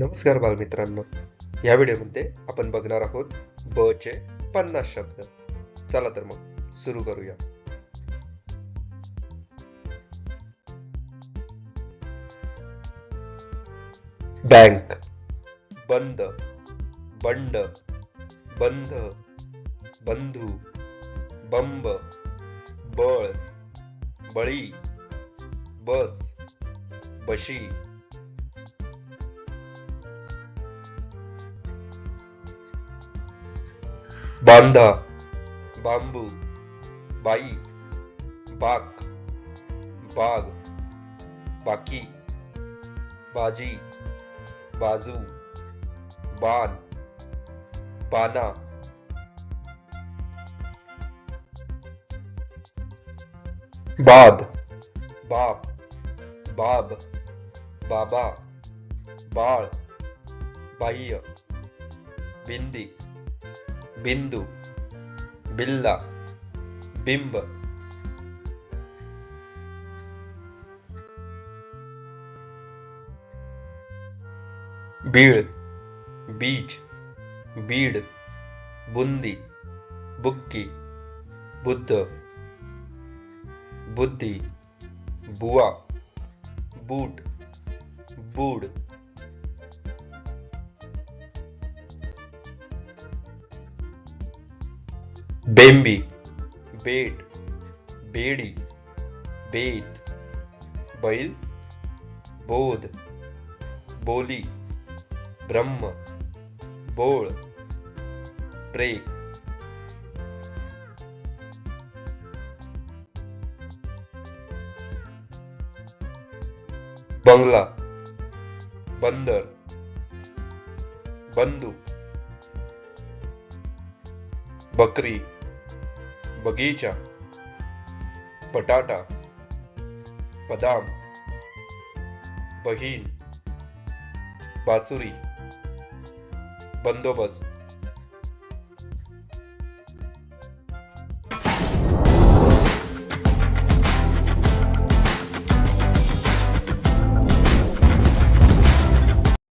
नमस्कार बालमित्रांनो. या व्हिडिओमध्ये आपण बघणार आहोत ब चे पन्नास शब्द. चला तर मग सुरू करूया. बँक बंद बंड बंध बंधू बंब बळ बळी बस बशी. बांधा बांबू बाई बाक बाग बाकी बाजी बाजू बाना। बाद बाप बाब बाबा बाळ बाह्य बिंदी। बिंदू बिल्ला बिंब। बीळ बीज बीड बुंदी बुक्की बुद्ध। बुद्धि बुआ बूट बूड बेंबी बेट बेडी बेत बैल बोध बोली ब्रह्म बोल प्रेक बंगला बंदर बंदू बकरी बगीचा बटाटा बदाम बहीन बासुरी बंदोबस्त